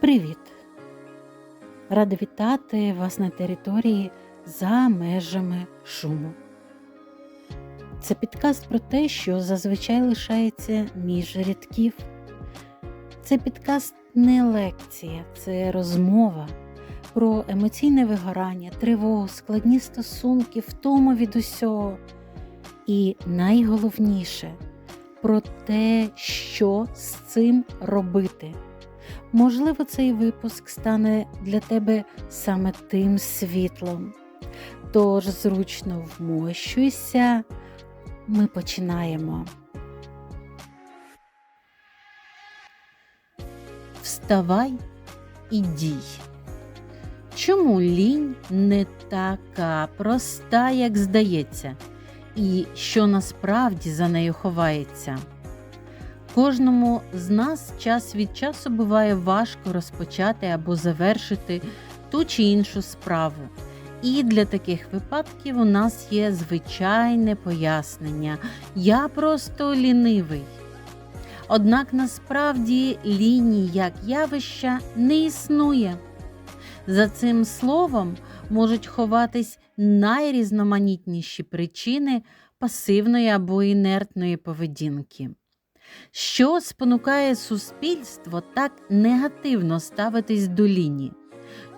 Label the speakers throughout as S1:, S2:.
S1: Привіт! Рада вітати вас на території за межами шуму. Це підкаст про те, що зазвичай лишається між рядків. Це підкаст не лекція, це розмова про емоційне вигорання, тривогу, складні стосунки, втому від усього. І найголовніше про те, що з цим робити. Можливо, цей випуск стане для тебе саме тим світлом. Тож зручно вмощуйся, ми починаємо. Вставай і дій. Чому лінь не така проста, як здається, і що насправді за нею ховається? Кожному з нас час від часу буває важко розпочати або завершити ту чи іншу справу. І для таких випадків у нас є звичайне пояснення. Я просто лінивий. Однак насправді лінії як явища не існує. За цим словом можуть ховатись найрізноманітніші причини пасивної або інертної поведінки. Що спонукає суспільство так негативно ставитись до лінії?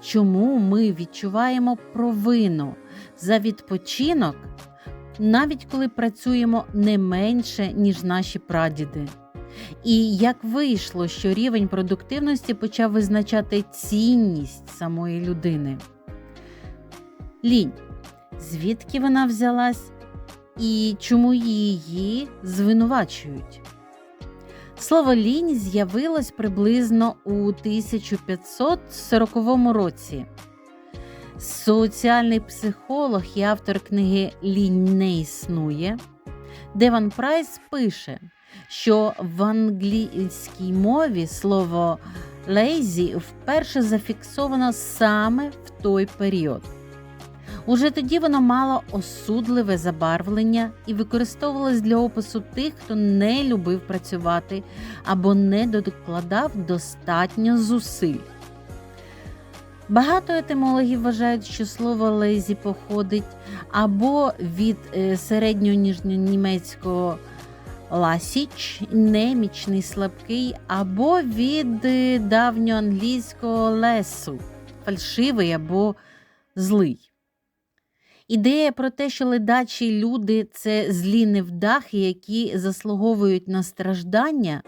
S1: Чому ми відчуваємо провину за відпочинок, навіть коли працюємо не менше, ніж наші прадіди? І як вийшло, що рівень продуктивності почав визначати цінність самої людини? Лінь. Звідки вона взялась і чому її звинувачують? Слово лінь з'явилось приблизно у 1540 році. Соціальний психолог і автор книги Лінь не існує. Деван Прайс пише, що в англійській мові слово lazy вперше зафіксовано саме в той період. Уже тоді воно мало осудливе забарвлення і використовувалось для опису тих, хто не любив працювати або не докладав достатньо зусиль. Багато етимологів вважають, що слово лезі походить або від е, середньонімецького ласіч, немічний слабкий, або від е, давньоанглійського лесу, фальшивий або злий. Ідея про те, що ледачі люди це злі невдахи, які заслуговують на страждання,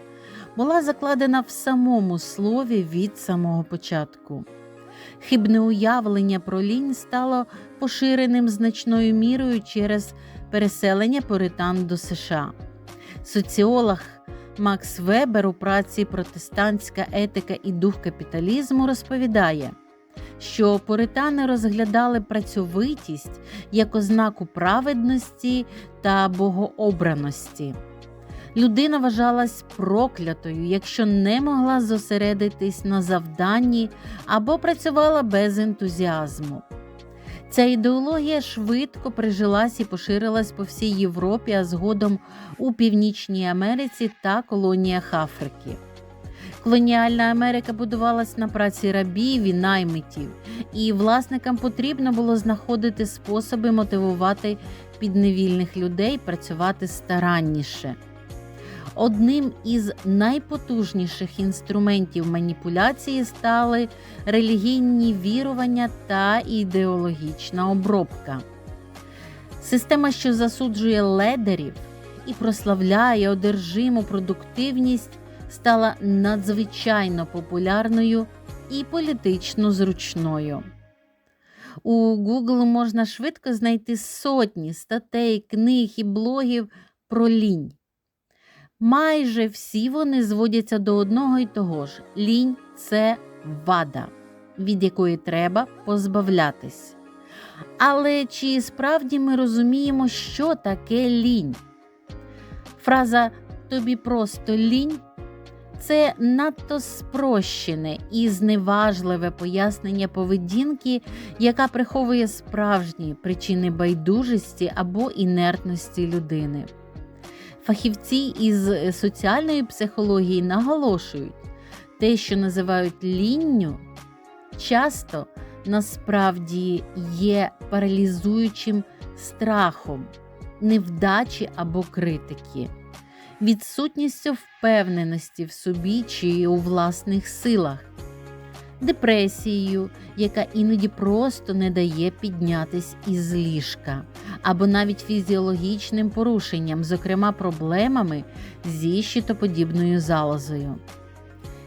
S1: була закладена в самому слові від самого початку. Хибне уявлення про лінь стало поширеним значною мірою через переселення поритан до США. Соціолог Макс Вебер у праці Протестантська етика і дух капіталізму розповідає що поритани розглядали працьовитість як ознаку праведності та богообраності. Людина вважалась проклятою, якщо не могла зосередитись на завданні або працювала без ентузіазму. Ця ідеологія швидко прижилась і поширилась по всій Європі, а згодом у Північній Америці та колоніях Африки. Колоніальна Америка будувалась на праці рабів і наймитів, і власникам потрібно було знаходити способи мотивувати підневільних людей працювати старанніше. Одним із найпотужніших інструментів маніпуляції стали релігійні вірування та ідеологічна обробка. Система, що засуджує ледерів і прославляє одержиму продуктивність стала надзвичайно популярною і політично зручною. У Google можна швидко знайти сотні статей, книг і блогів про лінь. Майже всі вони зводяться до одного і того ж: лінь це вада, від якої треба позбавлятись. Але чи справді ми розуміємо, що таке лінь? Фраза тобі просто лінь це надто спрощене і зневажливе пояснення поведінки, яка приховує справжні причини байдужості або інертності людини. Фахівці із соціальної психології наголошують, те, що називають лінню, часто насправді є паралізуючим страхом, невдачі або критики, відсутністю впевненості в собі чи у власних силах, депресією, яка іноді просто не дає піднятись із ліжка, або навіть фізіологічним порушенням, зокрема проблемами зі щитоподібною залозою.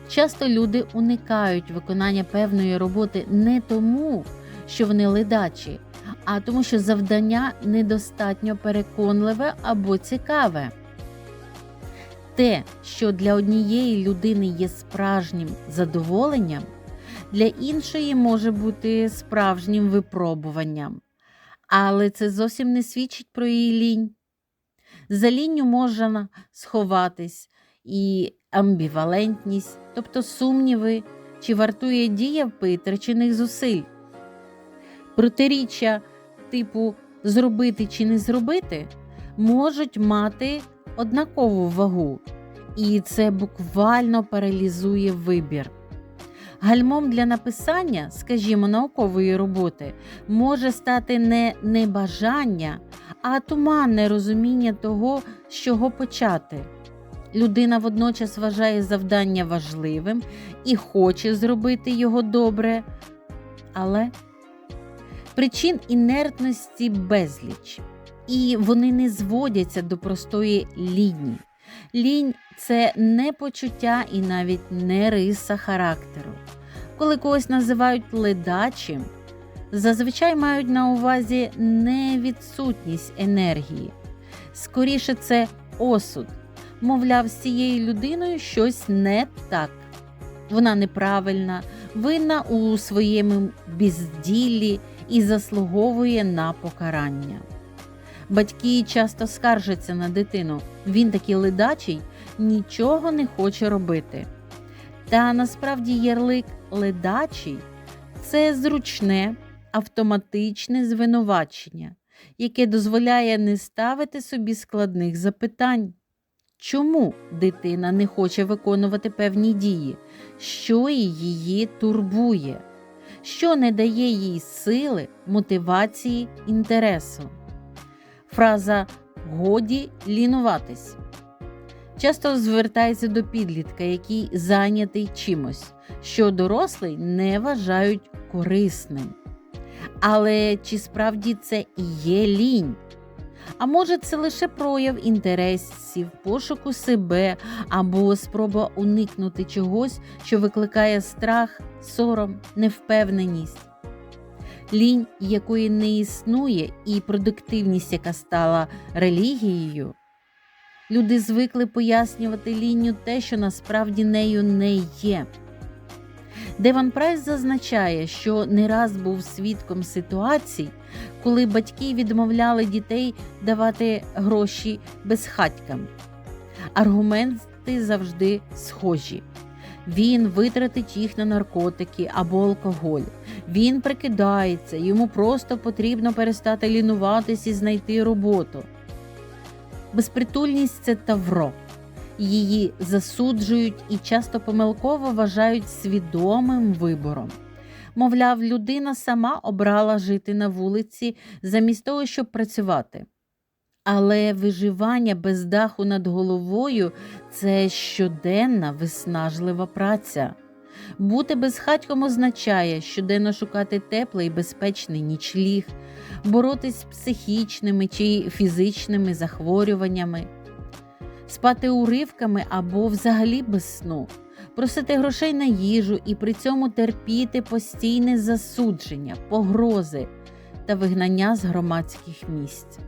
S1: Часто люди уникають виконання певної роботи не тому, що вони ледачі, а тому, що завдання недостатньо переконливе або цікаве. Те, що для однієї людини є справжнім задоволенням, для іншої може бути справжнім випробуванням. Але це зовсім не свідчить про її лінь. За лінню можна сховатись і амбівалентність, тобто сумніви, чи вартує дія витрачених зусиль. Протиріччя типу зробити чи не зробити можуть мати однакову вагу, і це буквально паралізує вибір. Гальмом для написання, скажімо, наукової роботи може стати не небажання, а туманне розуміння того, з чого почати. Людина водночас вважає завдання важливим і хоче зробити його добре, але причин інертності безліч, і вони не зводяться до простої лінії. Лінь це не почуття і навіть не риса характеру. Коли когось називають ледачим, зазвичай мають на увазі не відсутність енергії. Скоріше, це осуд. Мовляв, з цією людиною щось не так. Вона неправильна, винна у своєму безділлі і заслуговує на покарання. Батьки часто скаржаться на дитину, він такий ледачий, нічого не хоче робити. Та насправді ярлик ледачий це зручне, автоматичне звинувачення, яке дозволяє не ставити собі складних запитань. Чому дитина не хоче виконувати певні дії, що її турбує, що не дає їй сили, мотивації, інтересу? Фраза годі лінуватись часто звертається до підлітка, який зайнятий чимось, що дорослий не вважають корисним. Але чи справді це і є лінь? А може, це лише прояв інтересів, пошуку себе або спроба уникнути чогось, що викликає страх, сором, невпевненість. Лінь, якої не існує, і продуктивність, яка стала релігією. Люди звикли пояснювати лінню те, що насправді нею не є. Деван Прайс зазначає, що не раз був свідком ситуацій, коли батьки відмовляли дітей давати гроші безхатькам. Аргументи завжди схожі. Він витратить їх на наркотики або алкоголь. Він прикидається, йому просто потрібно перестати лінуватись і знайти роботу. Безпритульність це тавро. Її засуджують і часто помилково вважають свідомим вибором. Мовляв, людина сама обрала жити на вулиці замість того, щоб працювати. Але виживання без даху над головою це щоденна виснажлива праця. Бути безхатьком означає щоденно шукати теплий безпечний нічліг, боротись з психічними чи фізичними захворюваннями, спати уривками або взагалі без сну, просити грошей на їжу і при цьому терпіти постійне засудження, погрози та вигнання з громадських місць.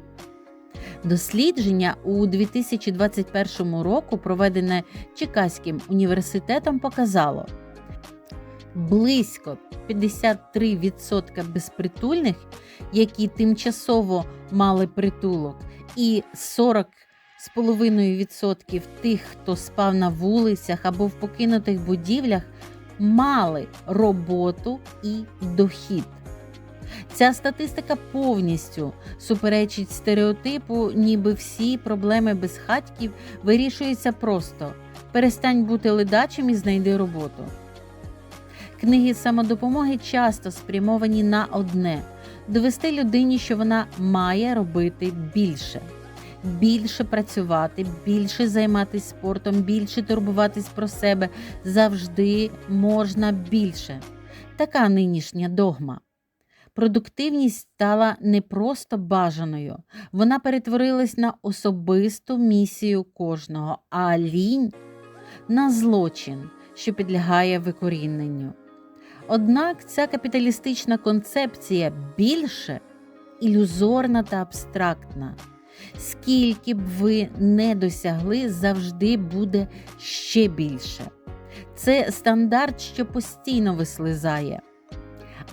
S1: Дослідження у 2021 року, проведене Чекаським університетом, показало близько 53% безпритульних, які тимчасово мали притулок, і 40,5% тих, хто спав на вулицях або в покинутих будівлях, мали роботу і дохід. Ця статистика повністю суперечить стереотипу, ніби всі проблеми безхатьків вирішуються просто Перестань бути ледачим і знайди роботу. Книги самодопомоги часто спрямовані на одне довести людині, що вона має робити більше, більше працювати, більше займатися спортом, більше турбуватись про себе. Завжди можна більше. Така нинішня догма. Продуктивність стала не просто бажаною, вона перетворилась на особисту місію кожного, а лінь на злочин, що підлягає викоріненню. Однак ця капіталістична концепція більше ілюзорна та абстрактна. Скільки б ви не досягли, завжди буде ще більше. Це стандарт, що постійно вислизає.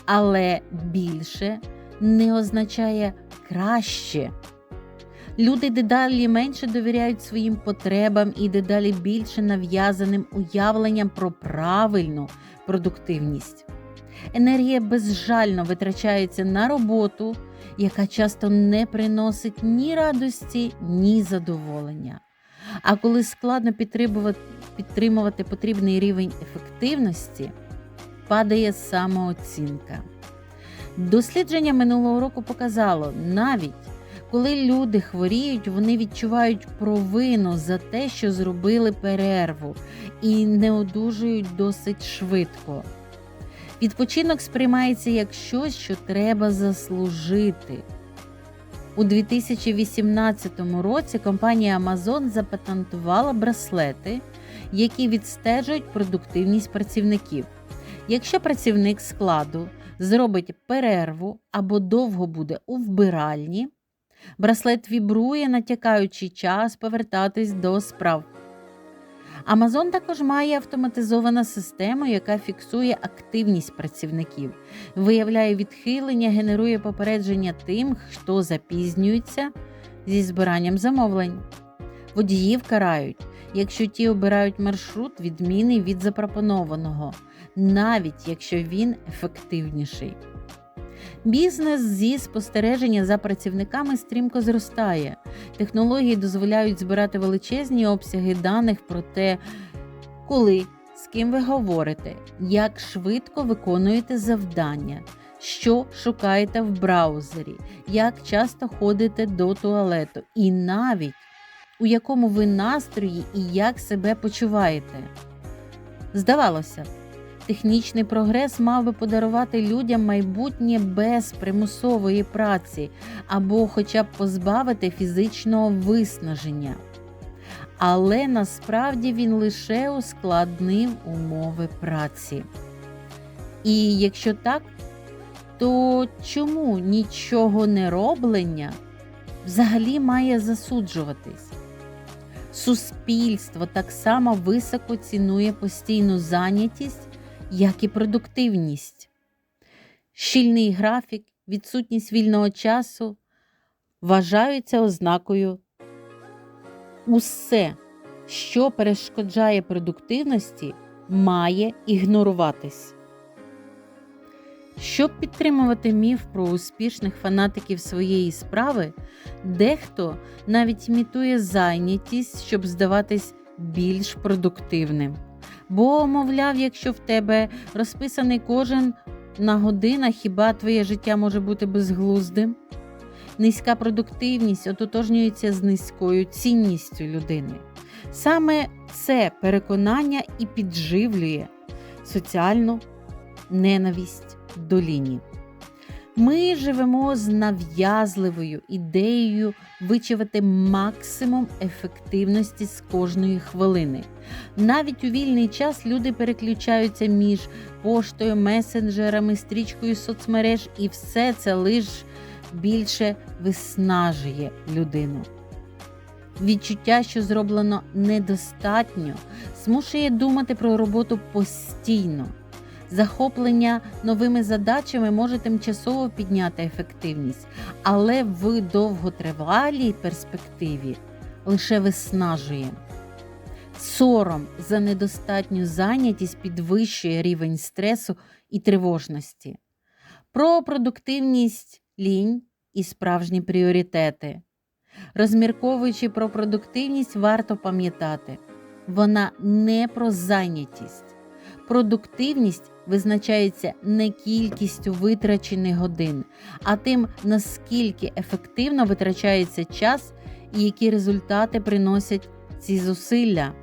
S1: Але більше не означає краще. Люди дедалі менше довіряють своїм потребам і дедалі більше нав'язаним уявленням про правильну продуктивність. Енергія безжально витрачається на роботу, яка часто не приносить ні радості, ні задоволення. А коли складно підтримувати потрібний рівень ефективності, падає самооцінка. Дослідження минулого року показало, навіть коли люди хворіють, вони відчувають провину за те, що зробили перерву, і не одужують досить швидко. Відпочинок сприймається як щось, що треба заслужити. У 2018 році компанія Amazon запатентувала браслети, які відстежують продуктивність працівників. Якщо працівник складу зробить перерву або довго буде у вбиральні, браслет вібрує, натякаючи час повертатись до справ. Amazon також має автоматизовану систему, яка фіксує активність працівників, виявляє відхилення, генерує попередження тим, хто запізнюється зі збиранням замовлень. Водіїв карають, якщо ті обирають маршрут, відмінний від запропонованого, навіть якщо він ефективніший. Бізнес зі спостереження за працівниками стрімко зростає. Технології дозволяють збирати величезні обсяги даних про те, коли, з ким ви говорите, як швидко виконуєте завдання, що шукаєте в браузері, як часто ходите до туалету, і навіть у якому ви настрої і як себе почуваєте. Здавалося. Технічний прогрес мав би подарувати людям майбутнє без примусової праці або хоча б позбавити фізичного виснаження. Але насправді він лише ускладнив умови праці. І якщо так, то чому нічого не роблення взагалі має засуджуватись? Суспільство так само високо цінує постійну зайнятість як і продуктивність. Щільний графік, відсутність вільного часу вважаються ознакою усе, що перешкоджає продуктивності, має ігноруватись. Щоб підтримувати міф про успішних фанатиків своєї справи, дехто навіть імітує зайнятість, щоб здаватись більш продуктивним. Бо, мовляв, якщо в тебе розписаний кожен на годинах, хіба твоє життя може бути безглуздим? Низька продуктивність ототожнюється з низькою цінністю людини. Саме це переконання і підживлює соціальну ненависть до лінії. Ми живемо з нав'язливою ідеєю вичавити максимум ефективності з кожної хвилини. Навіть у вільний час люди переключаються між поштою, месенджерами, стрічкою соцмереж, і все це лише більше виснажує людину. Відчуття, що зроблено недостатньо, змушує думати про роботу постійно. Захоплення новими задачами може тимчасово підняти ефективність, але в довготривалій перспективі лише виснажує. Сором за недостатню зайнятість підвищує рівень стресу і тривожності. Про продуктивність лінь і справжні пріоритети. Розмірковуючи про продуктивність, варто пам'ятати, вона не про зайнятість. Продуктивність визначається не кількістю витрачених годин, а тим, наскільки ефективно витрачається час і які результати приносять ці зусилля.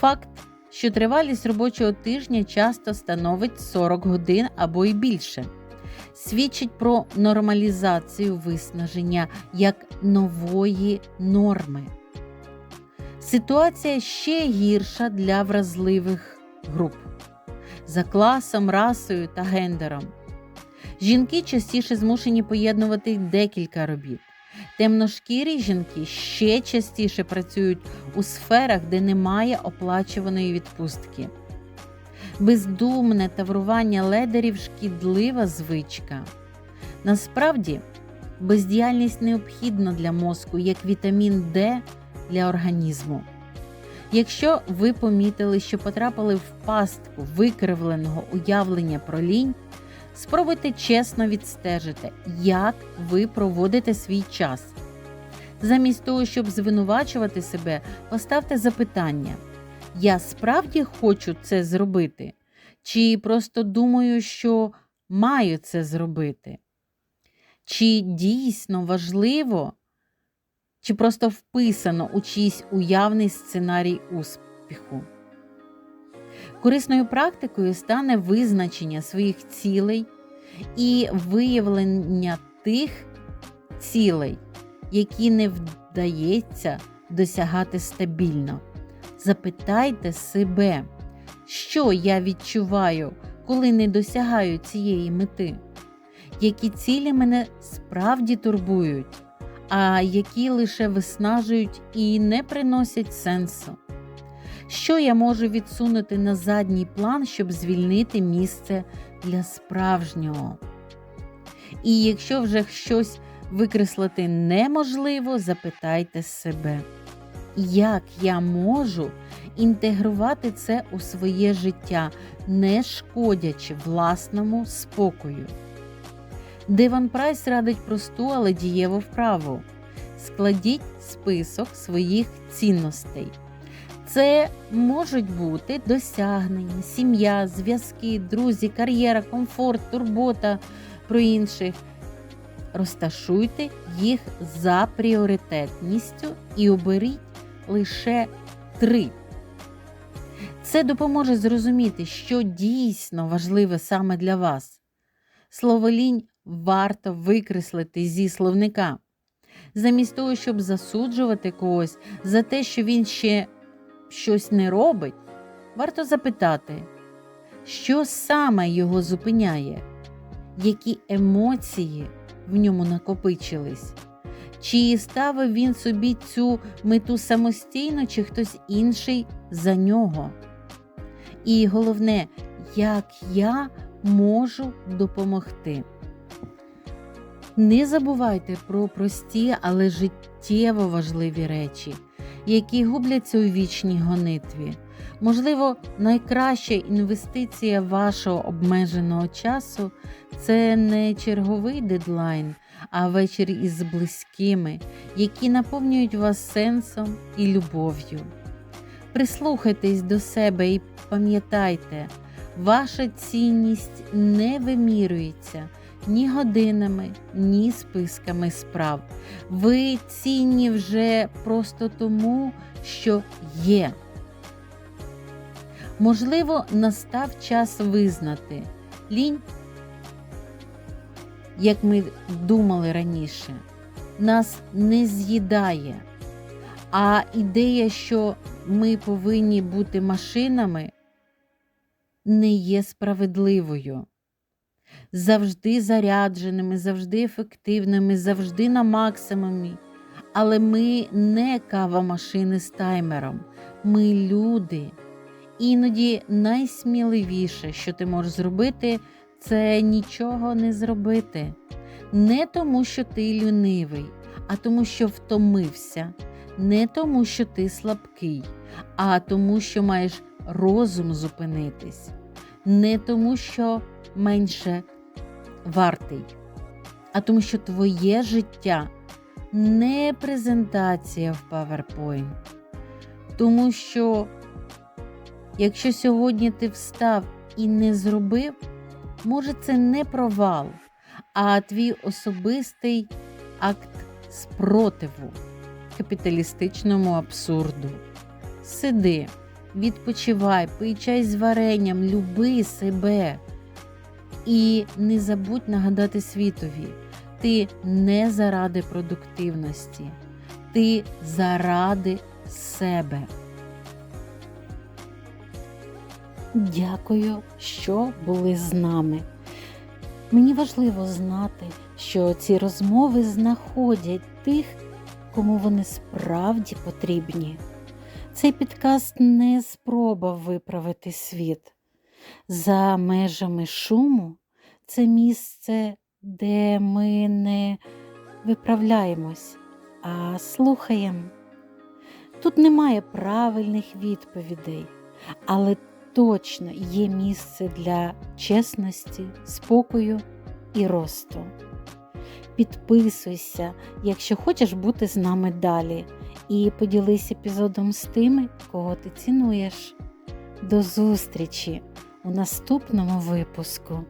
S1: Факт, що тривалість робочого тижня часто становить 40 годин або й більше, свідчить про нормалізацію виснаження як нової норми. Ситуація ще гірша для вразливих груп за класом, расою та гендером. Жінки частіше змушені поєднувати декілька робіт. Темношкірі жінки ще частіше працюють у сферах, де немає оплачуваної відпустки. Бездумне таврування ледерів шкідлива звичка. Насправді, бездіяльність необхідна для мозку як вітамін Д для організму. Якщо ви помітили, що потрапили в пастку викривленого уявлення про лінь, спробуйте чесно відстежити, як ви проводите свій час. Замість того, щоб звинувачувати себе, поставте запитання: Я справді хочу це зробити? Чи просто думаю, що маю це зробити? Чи дійсно важливо чи просто вписано у чийсь уявний сценарій успіху. Корисною практикою стане визначення своїх цілей і виявлення тих цілей, які не вдається досягати стабільно. Запитайте себе, що я відчуваю, коли не досягаю цієї мети, які цілі мене справді турбують а які лише виснажують і не приносять сенсу. Що я можу відсунути на задній план, щоб звільнити місце для справжнього? І якщо вже щось викреслити неможливо, запитайте себе, як я можу інтегрувати це у своє життя, не шкодячи власному спокою. Деван Прайс радить просту, але дієву вправу. Складіть список своїх цінностей. Це можуть бути досягнення, сім'я, зв'язки, друзі, кар'єра, комфорт, турбота про інших. Розташуйте їх за пріоритетністю і оберіть лише три. Це допоможе зрозуміти, що дійсно важливе саме для вас. Слово лінь варто викреслити зі словника. Замість того, щоб засуджувати когось за те, що він ще щось не робить, варто запитати, що саме його зупиняє, які емоції в ньому накопичились, чи ставив він собі цю мету самостійно, чи хтось інший за нього. І головне, як я можу допомогти. Не забувайте про прості, але життєво важливі речі, які губляться у вічній гонитві. Можливо, найкраща інвестиція вашого обмеженого часу це не черговий дедлайн, а вечір із близькими, які наповнюють вас сенсом і любов'ю. Прислухайтесь до себе і пам'ятайте, ваша цінність не вимірюється ні годинами, ні списками справ. Ви цінні вже просто тому, що є. Можливо, настав час визнати лінь, як ми думали раніше, нас не з'їдає. А ідея, що ми повинні бути машинами, не є справедливою завжди зарядженими, завжди ефективними, завжди на максимумі. Але ми не кава-машини з таймером, ми люди. Іноді найсміливіше, що ти можеш зробити, це нічого не зробити. Не тому, що ти лінивий, а тому, що втомився, не тому, що ти слабкий, а тому, що маєш розум зупинитись, не тому, що менше вартий, а тому, що твоє життя не презентація в PowerPoint. Тому що, якщо сьогодні ти встав і не зробив, може, це не провал, а твій особистий акт спротиву капіталістичному абсурду. Сиди, відпочивай, пий чай з варенням, люби себе. І не забудь нагадати світові, ти не заради продуктивності, ти заради себе. Дякую, що були з нами. Мені важливо знати, що ці розмови знаходять тих, кому вони справді потрібні. Цей підкаст не спроба виправити світ. За межами шуму це місце, де ми не виправляємось, а слухаємо. Тут немає правильних відповідей, але точно є місце для чесності, спокою і росту. Підписуйся, якщо хочеш бути з нами далі, і поділись епізодом з тими, кого ти цінуєш. До зустрічі у наступному випуску.